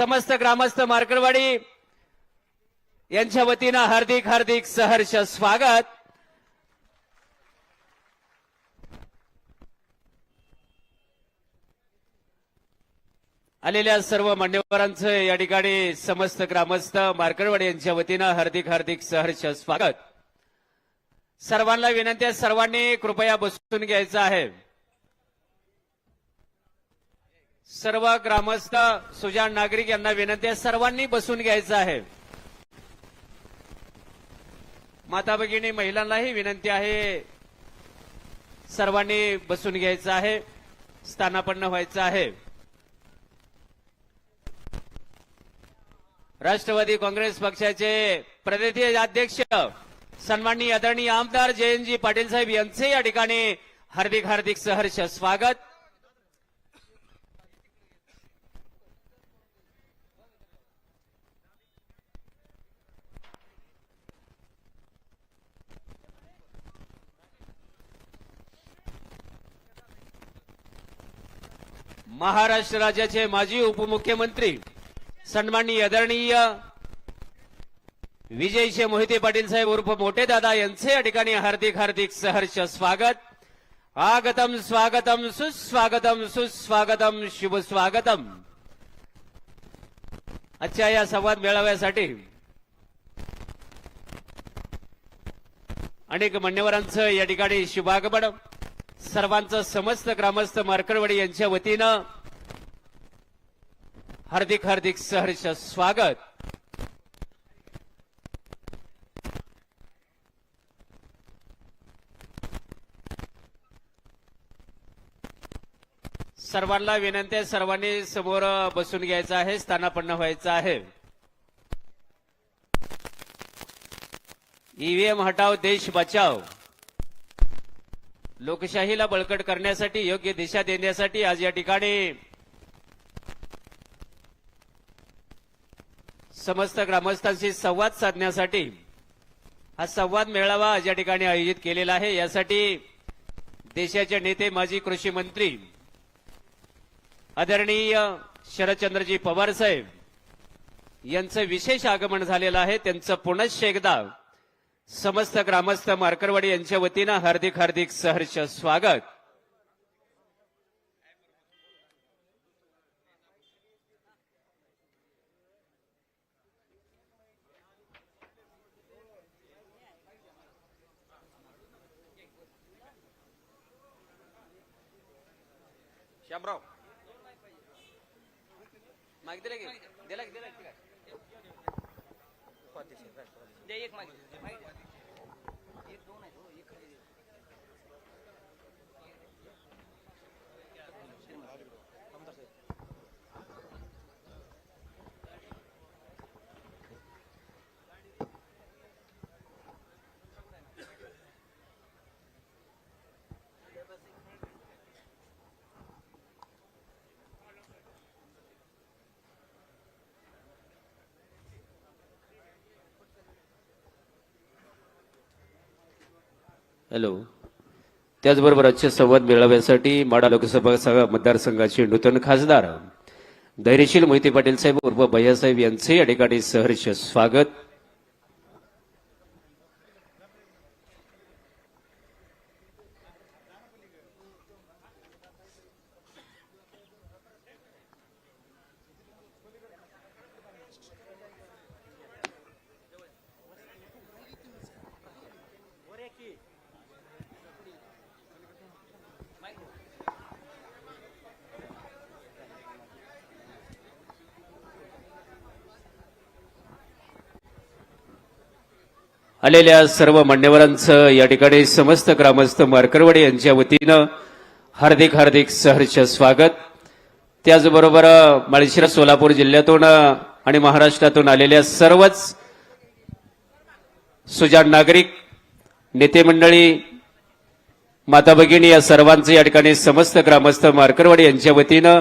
समस्त ग्रामस्थ मार्कडवाडी यांच्या वतीनं हार्दिक हार्दिक सहर्ष स्वागत. आलेल्या सर्व मान्यवरांचं या ठिकाणी समस्त ग्रामस्थ मार्कडवाडी यांच्या वतीनं हार्दिक हार्दिक सहर्ष स्वागत. सर्वांना विनंती आहे सर्वांनी कृपया बसून घ्यायचं आहे. सर्व ग्रामस्थ सुजाण नागरिक यांना विनंती आहे सर्वांनी बसून घ्यायचं आहे. माता भगिनी महिलांनाही विनंती आहे सर्वांनी बसून घ्यायचं आहे स्थानापन्न व्हायचं आहे. राष्ट्रवादी काँग्रेस पक्षाचे प्रदेशीय अध्यक्ष सन्माननीय आदरणीय आमदार जयंतजी पाटील साहेब यांचे या ठिकाणी हार्दिक हार्दिक सहर्ष स्वागत. महाराष्ट्र राज्याचे माजी उपमुख्यमंत्री सन्माननीय आदरणीय विजयचे मोहिते पाटील साहेब उर्फ मोठे दादा यांचे या ठिकाणी हार्दिक हार्दिक सहर्ष स्वागत. आगतम स्वागतम सुस्वागतम सुस्वागतम शुभ स्वागतम. आजच्या या संवाद मेळाव्यासाठी अनेक मान्यवरांचं या ठिकाणी शुभागमन. सर्वांचं समस्त ग्रामस्थ मार्कडवाडी यांच्या वतीनं हार्दिक हार्दिक सहर्ष स्वागत. सर्वांना विनंती आहे सर्वांनी समोर बसून घ्यायचं आहे स्थानापन्न व्हायचं आहे. ईव्हीएम हटाव देश बचाव लोकशाहीला बळकट करण्यासाठी योग्य दिशा देण्यासाठी आज या ठिकाणी समस्त ग्रामस्थांशी संवाद साधण्यासाठी हा संवाद मेळावा आज या ठिकाणी आयोजित केलेला आहे. यासाठी देशाचे नेते माजी कृषी मंत्री आदरणीय शरदचंद्रजी पवार साहेब यांचं विशेष आगमन झालेलं आहे. त्यांचं पुनश्च एकदा समस्त ग्रामस्थ मार्करवाडी यांच्या वतीनं हार्दिक हार्दिक सहर्ष स्वागत. श्यामराव. माहिती दिला की? दिला की दिला की एक मागे. एक दोन आहेत हॅलो. त्याचबरोबर आजच्या संवाद मेळाव्यासाठी माडा लोकसभा मतदारसंघाचे नूतन खासदार. धैर्यशील मोहिते पाटील साहेब उर्फ भैयासाहेब यांचे या सहर्ष स्वागत. आलेल्या सर्व मान्यवरांचं या ठिकाणी समस्त ग्रामस्थ मारकरवडे यांच्या वतीनं हार्दिक हार्दिक सहर्ष स्वागत. त्याचबरोबर माळशिरा सोलापूर जिल्ह्यातून आणि महाराष्ट्रातून आलेल्या सर्वच सुजाण नागरिक नेते मंडळी माता भगिनी या सर्वांचं या ठिकाणी समस्त ग्रामस्थ मार्करवाडी यांच्या वतीनं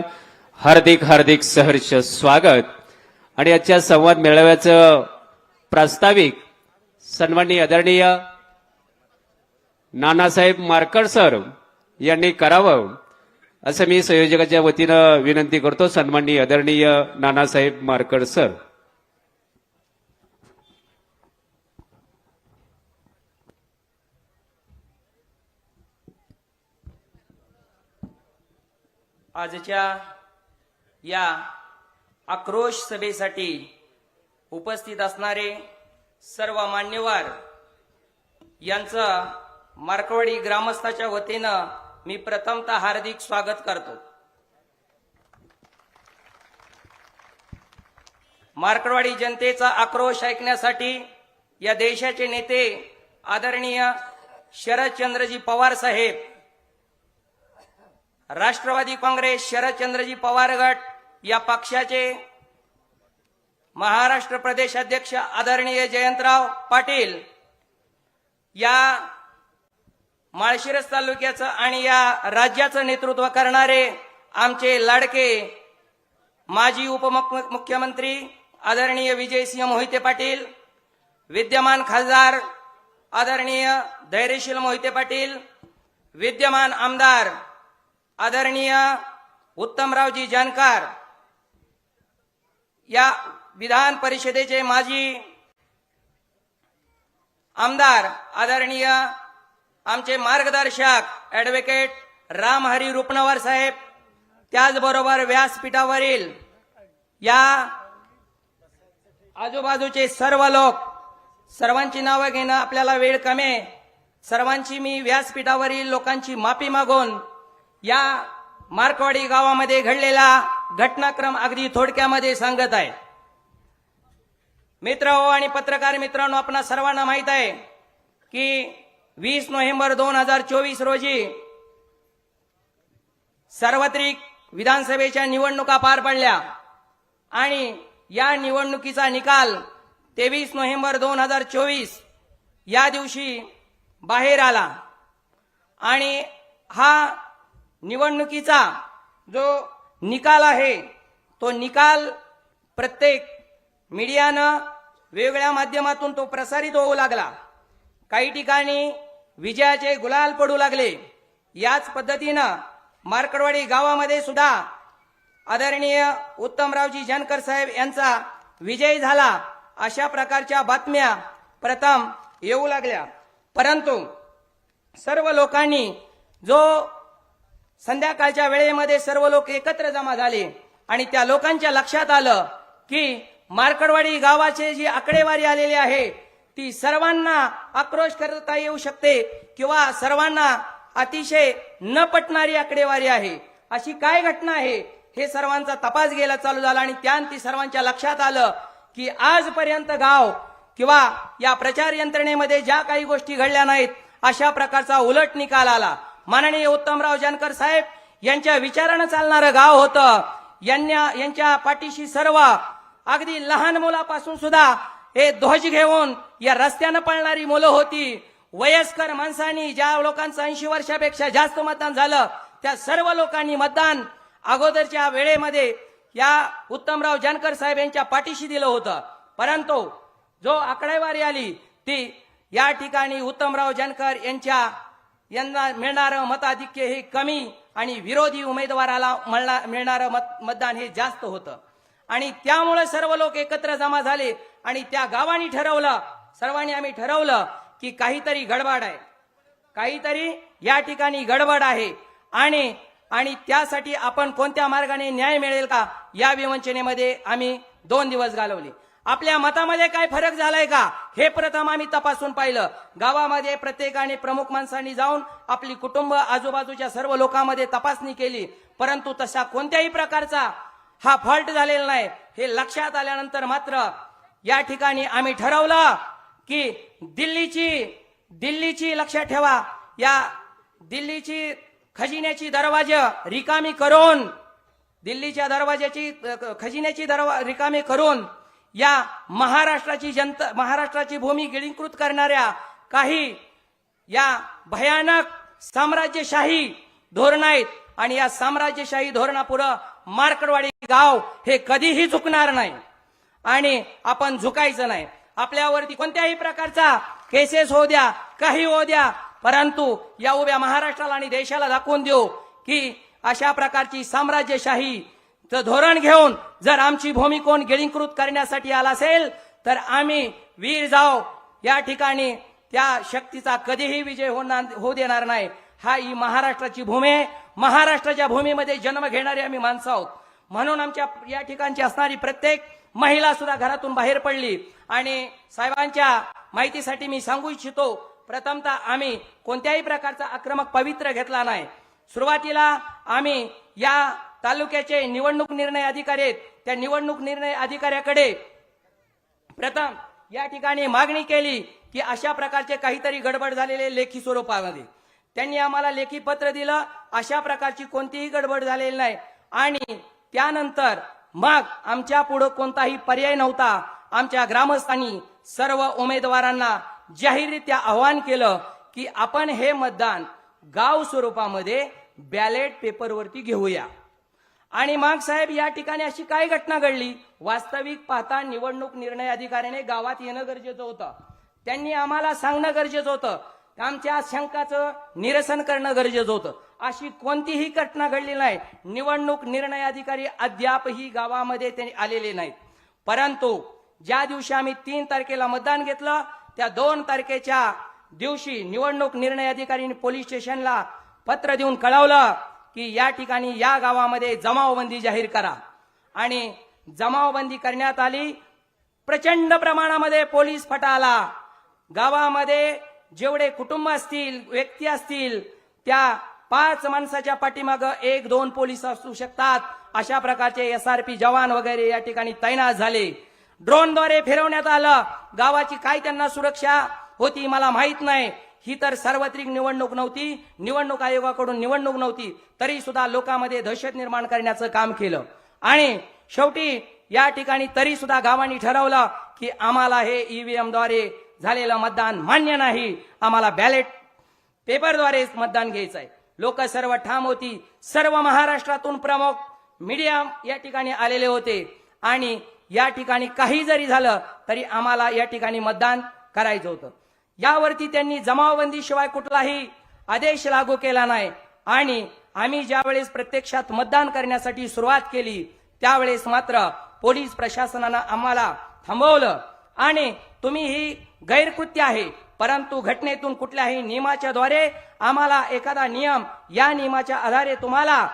हार्दिक हार्दिक सहर्ष स्वागत. आणि आजच्या संवाद मेळाव्याचं प्रास्ताविक सन्माननीय आदरणीय नानासाहेब मारकर सर यांनी करावं असं मी संयोजकाच्या वतीनं विनंती करतो सन्माननीय आदरणीय नानासाहेब मारकर सर. आजच्या या आक्रोश सभेसाठी उपस्थित असणारे सर्व मान्यवर यांचं मार्कवाडी ग्रामस्थाच्या वतीनं मी प्रथमतः हार्दिक स्वागत करतो. मार्कवाडी जनतेचा आक्रोश ऐकण्यासाठी या देशाचे नेते आदरणीय शरदचंद्रजी पवार साहेब राष्ट्रवादी काँग्रेस शरदचंद्रजी पवार गट या पक्षाचे महाराष्ट्र प्रदेश अध्यक्ष आदरणीय जयंतराव पाटील या माळशिरस तालुक्याचं आणि या राज्याचं नेतृत्व करणारे आमचे लाडके माजी उपमुख्यमंत्री आदरणीय विजयसिंह मोहिते पाटील विद्यमान खासदार आदरणीय धैर्यशील मोहिते पाटील विद्यमान आमदार आदरणीय उत्तमरावजी जानकार या विधान परिषदेचे माजी आमदार आदरणीय आमचे मार्गदर्शक ऍडव्होकेट रामहरी रुपनवर साहेब त्याचबरोबर व्यासपीठावरील या आजूबाजूचे सर्व लोक सर्वांची नावं घेणं आपल्याला वेळ कमी सर्वांची मी व्यासपीठावरील लोकांची माफी मागून या मार्कवाडी गावामध्ये घडलेला घटनाक्रम अगदी थोडक्यामध्ये सांगत आहे. मित्र हो आणि पत्रकार मित्रांनो आपणा सर्वांना माहीत आहे की वीस नोव्हेंबर दोन हजार चोवीस रोजी सार्वत्रिक विधानसभेच्या निवडणुका पार पडल्या. आणि या निवडणुकीचा निकाल तेवीस नोव्हेंबर दोन हजार चोवीस या दिवशी बाहेर आला. आणि हा निवडणुकीचा जो निकाल आहे तो निकाल प्रत्येक मीडियानं वेगवेगळ्या माध्यमातून तो प्रसारित होऊ लागला. काही ठिकाणी विजयाचे गुलाल पडू लागले. याच पद्धतीनं मार्कडवाडी गावामध्ये सुद्धा आदरणीय उत्तमरावजी जानकर साहेब यांचा विजय झाला अशा प्रकारच्या बातम्या प्रथम येऊ लागल्या. परंतु सर्व लोकांनी जो संध्याकाळच्या वेळेमध्ये सर्व लोक एकत्र जमा झाले आणि त्या लोकांच्या लक्षात आलं की मार्कडवाडी गावाचे जी आकडेवारी आलेली आहे ती सर्वांना आक्रोश करता येऊ शकते किंवा सर्वांना अतिशय न पटणारी आकडेवारी आहे. अशी काय घटना आहे हे सर्वांचा तपास गेला चालू झाला आणि त्यान ती सर्वांच्या लक्षात आलं की आजपर्यंत गाव किंवा या प्रचार यंत्रणेमध्ये ज्या काही गोष्टी घडल्या नाहीत अशा प्रकारचा उलट निकाल आला. माननीय उत्तमराव जानकर साहेब यांच्या विचारानं चालणारं गाव होतं. यांना यांच्या पाठीशी सर्व अगदी लहान मुलापासून सुद्धा हे ध्वज घेऊन या रस्त्यानं पळणारी मुलं होती. वयस्कर माणसांनी ज्या लोकांचं ऐंशी वर्षापेक्षा जास्त मतदान झालं त्या सर्व लोकांनी मतदान अगोदरच्या वेळेमध्ये या उत्तमराव जानकर साहेब यांच्या पाठीशी दिलं होतं. परंतु जो आकडेवारी आली ती या ठिकाणी उत्तमराव जानकर यांच्या यांना मिळणारं मताधिक्य हे कमी आणि विरोधी उमेदवाराला मिळणारं मत मतदान हे जास्त होतं. आणि त्यामुळे सर्व लोक एकत्र जमा झाले आणि त्या गावांनी ठरवलं सर्वांनी आम्ही ठरवलं की काहीतरी गडबड आहे. काहीतरी या ठिकाणी गडबड आहे. आणि आणि त्यासाठी आपण कोणत्या मार्गाने न्याय मिळेल का? या विवंचनेमध्ये आम्ही दोन दिवस घालवले. आपल्या मतामध्ये काय फरक झालाय का? हे प्रथम आम्ही तपासून पाहिलं. गावामध्ये प्रत्येकाने प्रमुख माणसांनी जाऊन आपली कुटुंब आजूबाजूच्या सर्व लोकांमध्ये तपासणी केली. परंतु तशा कोणत्याही प्रकारचा हा फॉल्ट झालेला नाही. हे लक्षात आल्यानंतर मात्र या ठिकाणी आम्ही ठरवलं की दिल्लीची दिल्लीची लक्षात ठेवा. या दिल्लीची खजिन्याची दरवाजा रिकामी करून दिल्लीच्या दरवाजाची खजिन्याची दरवा रिकामी करून या महाराष्ट्राची जनता महाराष्ट्राची भूमी गिळींकृत करणाऱ्या काही या भयानक साम्राज्यशाही धोरण आहेत आणि या साम्राज्यशाही धोरणापुढं मार्कडवाडी गाव हे कधीही झुकणार नाही. आणि आपण झुकायचं नाही. आपल्यावरती कोणत्याही प्रकारचा केसेस होऊ द्या काही होऊ द्या परंतु या उभ्या महाराष्ट्राला आणि देशाला दाखवून देऊ की अशा प्रकारची साम्राज्यशाही धोरण घेऊन जर आमची भूमी कोण गिळीकृत करण्यासाठी आला असेल तर आम्ही वीर जाओ या ठिकाणी त्या शक्तीचा कधीही विजय होणार होऊ देणार नाही. हा ही महाराष्ट्राची भूमी आहे. महाराष्ट्राच्या भूमीमध्ये जन्म घेणारी आम्ही माणसं आहोत. म्हणून आमच्या या ठिकाणची असणारी प्रत्येक महिला सुद्धा घरातून बाहेर पडली. आणि साहेबांच्या माहितीसाठी मी सांगू इच्छितो प्रथमतः आम्ही कोणत्याही प्रकारचा आक्रमक पवित्र घेतला नाही. सुरुवातीला आम्ही या तालुक्याचे निवडणूक निर्णय अधिकारी आहेत. त्या निवडणूक निर्णय अधिकाऱ्याकडे प्रथम या ठिकाणी मागणी केली की अशा प्रकारचे काहीतरी गडबड झालेले लेखी स्वरूपामध्ये. त्यांनी आम्हाला लेखी पत्र दिलं. अशा प्रकारची कोणतीही गडबड झालेली नाही. आणि त्यानंतर मग आमच्या पुढे कोणताही पर्याय नव्हता. आमच्या ग्रामस्थांनी सर्व उमेदवारांना जाहीररित्या आवाहन केलं की आपण हे मतदान गाव स्वरूपामध्ये बॅलेट पेपरवरती घेऊया. आणि मग साहेब या ठिकाणी अशी काय घटना घडली? वास्तविक पाहता निवडणूक निर्णय अधिकाऱ्याने गावात येणं गरजेचं होतं. त्यांनी आम्हाला सांगणं गरजेचं होतं. आमच्या शंकाचं निरसन करणं गरजेचं होतं. अशी कोणतीही घटना घडली नाही. निवडणूक निर्णय अधिकारी अद्यापही गावामध्ये त्यांनी आलेले नाहीत. परंतु ज्या दिवशी आम्ही तीन तारखेला मतदान घेतलं त्या दोन तारखेच्या दिवशी निवडणूक निर्णय अधिकारी पोलीस स्टेशनला पत्र देऊन कळवलं की या ठिकाणी या गावामध्ये जमावबंदी जाहीर करा. आणि जमावबंदी करण्यात आली. प्रचंड प्रमाणामध्ये पोलीस फटा आला गावामध्ये जेवढे कुटुंब असतील व्यक्ती असतील त्या पाच माणसाच्या पाठीमाग एक दोन पोलीस असू शकतात. अशा प्रकारचे एस आर पी जवान वगैरे या ठिकाणी तैनात झाले. ड्रोनद्वारे फिरवण्यात आलं. गावाची काय त्यांना सुरक्षा होती मला माहीत नाही. ही तर सार्वत्रिक निवडणूक नव्हती. निवडणूक आयोगाकडून निवडणूक नव्हती. तरी सुद्धा लोकांमध्ये दहशत निर्माण करण्याचं काम केलं. आणि शेवटी या ठिकाणी तरी सुद्धा गावांनी ठरवलं की आम्हाला हे ईव्हीएमद्वारे झालेलं मतदान मान्य नाही. आम्हाला बॅलेट पेपरद्वारेच मतदान घ्यायचं आहे लोक सर्व ठाम होती. सर्व महाराष्ट्रातून प्रमुख मीडिया या ठिकाणी आलेले होते. आणि या ठिकाणी काही जरी झालं तरी आम्हाला या ठिकाणी मतदान करायचं होतं. यावरती त्यांनी जमावबंदी शिवाय कुठलाही आदेश लागू केला नाही. आणि आम्ही ज्यावेळेस प्रत्यक्षात मतदान करण्यासाठी सुरुवात केली त्यावेळेस मात्र पोलीस प्रशासनानं आम्हाला थांबवलं. आणि तुम्ही ही गैरकृत्य आहे. परंतु घटनेतून कुठल्याही नियमाच्या द्वारे आम्हाला एखादा नियम या नियमाच्या आधारे तुम्हाला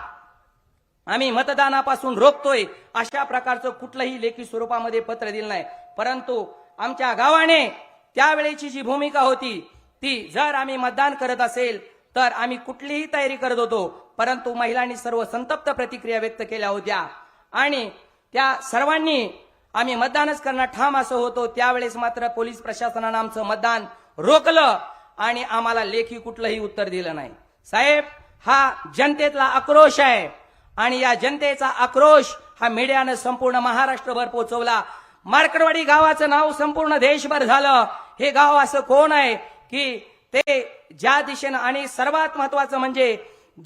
आम्ही मतदानापासून रोखतोय अशा प्रकारचं कुठलंही लेखी स्वरूपामध्ये पत्र दिलं नाही. परंतु आमच्या गावाने त्यावेळेची जी भूमिका होती ती जर आम्ही मतदान करत असेल तर आम्ही कुठलीही तयारी करत होतो. परंतु महिलांनी सर्व संतप्त प्रतिक्रिया व्यक्त केल्या होत्या. आणि त्या सर्वांनी आम्ही मतदानच करणं ठाम असं होतो. त्यावेळेस मात्र पोलीस प्रशासनानं आमचं मतदान रोखलं आणि आम्हाला लेखी कुठलंही उत्तर दिलं नाही. साहेब हा जनतेतला आक्रोश आहे आणि या जनतेचा आक्रोश हा मीडियानं संपूर्ण महाराष्ट्रभर पोहोचवला मार्कडवाडी गावाचं नाव संपूर्ण देशभर झालं. हे गाव असं कोण आहे की ते ज्या दिशेनं आणि सर्वात महत्वाचं म्हणजे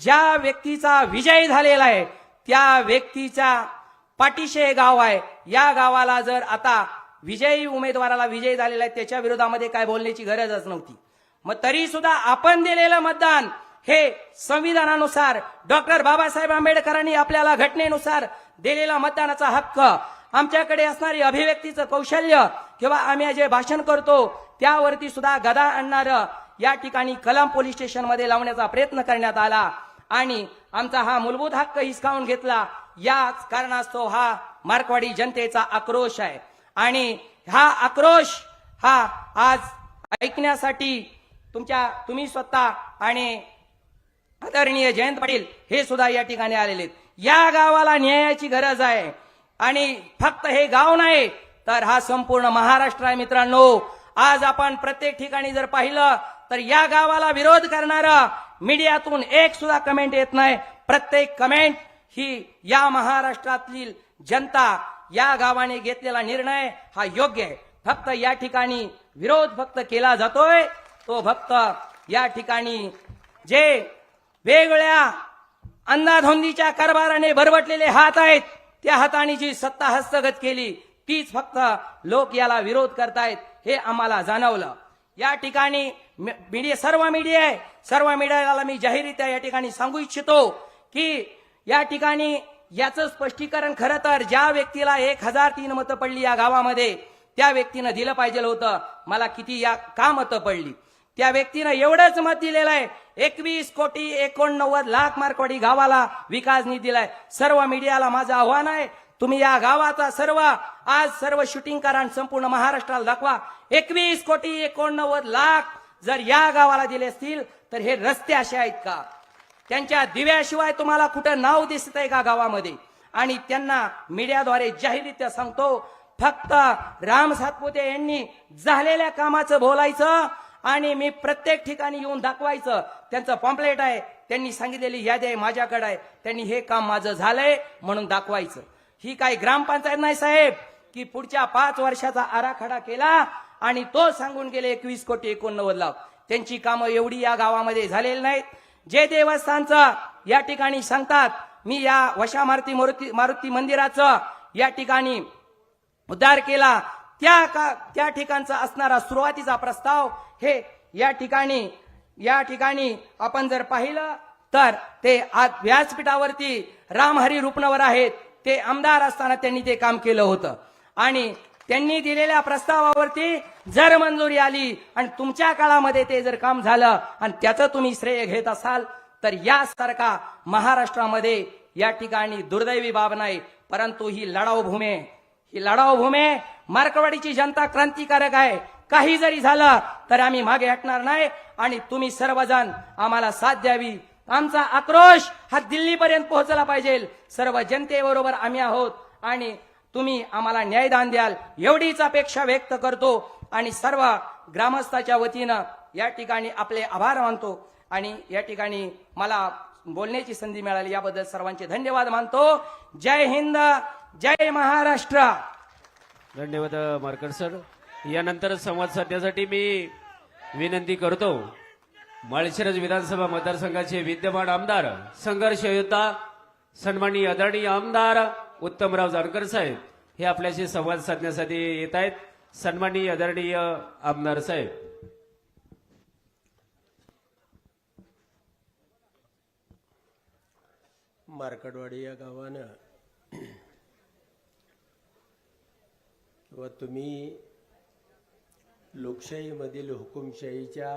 ज्या व्यक्तीचा विजय झालेला आहे त्या व्यक्तीचा पाठीशी हे गाव आहे. या गावाला जर आता विजयी उमेदवाराला विजयी झालेला आहे त्याच्या विरोधामध्ये काय बोलण्याची गरजच नव्हती. मग तरी सुद्धा आपण दिलेलं मतदान हे संविधानानुसार डॉक्टर बाबासाहेब आंबेडकरांनी आपल्याला घटनेनुसार दिलेला मतदानाचा हक्क आमच्याकडे असणारी अभिव्यक्तीचं कौशल्य किंवा आम्ही जे भाषण करतो त्यावरती सुद्धा गदा आणणार या ठिकाणी कलाम पोलीस स्टेशनमध्ये लावण्याचा प्रयत्न करण्यात आला. आणि आमचा हा मूलभूत हक्क हिसकावून घेतला. याच कारणास्तव हा मार्कवाडी जनतेचा आक्रोश आहे. आणि हा आक्रोश हा आज ऐकण्यासाठी तुमच्या तुम्ही स्वतः आणि आदरणीय जयंत पाटील हे सुद्धा या ठिकाणी आलेले आहेत. या गावाला न्यायाची गरज आहे. आणि फक्त हे गाव नाही तर हा संपूर्ण महाराष्ट्र आहे मित्रांनो. आज आपण प्रत्येक ठिकाणी जर पाहिलं तर या गावाला विरोध करणारा मीडियातून एक सुद्धा कमेंट येत नाही. प्रत्येक कमेंट ही या महाराष्ट्रातील जनता या गावाने घेतलेला निर्णय हा योग्य आहे. फक्त या ठिकाणी विरोध फक्त केला जातोय तो फक्त या ठिकाणी जे वेगवेगळ्या अंधाधोंदीच्या कारभाराने भरवटलेले हात आहेत त्या हाताने जी सत्ता हस्तगत केली तीच फक्त लोक याला विरोध करतायत हे आम्हाला जाणवलं. या ठिकाणी मी- मीडिया सर्व मीडिया आहे. सर्व मीडियाला मी जाहीररित्या या ठिकाणी सांगू इच्छितो की या ठिकाणी याचं स्पष्टीकरण खरं तर ज्या व्यक्तीला एक हजार तीन मतं पडली या गावामध्ये त्या व्यक्तीनं दिलं पाहिजे होतं. मला किती या का मतं पडली? त्या व्यक्तीनं एवढंच मत दिलेलं आहे. एकवीस कोटी एकोणनव्वद लाख मार्कवाडी गावाला विकास निधी दिलाय. सर्व मीडियाला माझं आव्हान आहे. तुम्ही या गावाचा सर्व आज सर्व शूटिंग करा संपूर्ण महाराष्ट्राला दाखवा. एकवीस कोटी एकोणनव्वद लाख जर या गावाला दिले असतील तर हे रस्ते असे आहेत का? त्यांच्या दिव्याशिवाय तुम्हाला कुठं नाव दिसत आहे का गावामध्ये? आणि त्यांना मीडियाद्वारे जाहीररित्या सांगतो फक्त राम सातपुते यांनी झालेल्या कामाचं बोलायचं आणि मी प्रत्येक ठिकाणी येऊन दाखवायचं. त्यांचं पॉम्पलेट आहे त्यांनी सांगितलेली यादी आहे माझ्याकडे आहे. त्यांनी हे काम माझं झालंय म्हणून दाखवायचं. ही काही ग्रामपंचायत नाही साहेब की पुढच्या पाच वर्षाचा आराखडा केला आणि तो सांगून गेले एकवीस कोटी एकोणनव्वद लाख. त्यांची कामं एवढी या गावामध्ये झालेली नाहीत. जे देवस्थानचं या ठिकाणी सांगतात मी या वशा मारुती मारुती मारुती मंदिराचं या ठिकाणी उद्धार केला. त्या का त्या ठिकाणचा असणारा सुरुवातीचा प्रस्ताव हे या ठिकाणी या ठिकाणी आपण जर पाहिलं तर ते आज व्यासपीठावरती रामहरी रुपनवर आहेत. ते आमदार असताना त्यांनी ते काम केलं होतं. आणि त्यांनी दिलेल्या प्रस्तावावरती जर मंजुरी आली आणि तुमच्या काळामध्ये ते जर काम झालं आणि त्याचं तुम्ही श्रेय घेत असाल तर यासारखा महाराष्ट्रामध्ये या ठिकाणी दुर्दैवी बाब नाही परंतु ही लढाऊ भूमी ही लढाऊ भूमी मार्कवाडीची जनता क्रांतिकारक आहे. काही जरी झालं तर आम्ही मागे हटणार नाही आणि तुम्ही सर्वजण आम्हाला साथ द्यावी. आमचा आक्रोश हा दिल्लीपर्यंत पोहोचला पाहिजे. सर्व जनतेबरोबर आम्ही आहोत आणि तुम्ही आम्हाला न्यायदान द्याल. एवढीच अपेक्षा व्यक्त करतो. आणि सर्व ग्रामस्थाच्या वतीनं या ठिकाणी आपले आभार मानतो. आणि या ठिकाणी मला बोलण्याची संधी मिळाली याबद्दल सर्वांचे धन्यवाद मानतो. जय हिंद जय महाराष्ट्र. धन्यवाद मारकर सर. यानंतर संवाद साधण्यासाठी मी विनंती करतो माळशिरज विधानसभा मतदारसंघाचे विद्यमान आमदार संघर्ष योद्धा सन्माननीय आदरणीय आमदार उत्तमराव जानकर साहेब हे आपल्याशी संवाद साधण्यासाठी येत आहेत. सन्माननीय आदरणीय आमदार साहेब. मार्कडवाडी या गावानं किंवा तुम्ही लोकशाहीमधील हुकुमशाहीच्या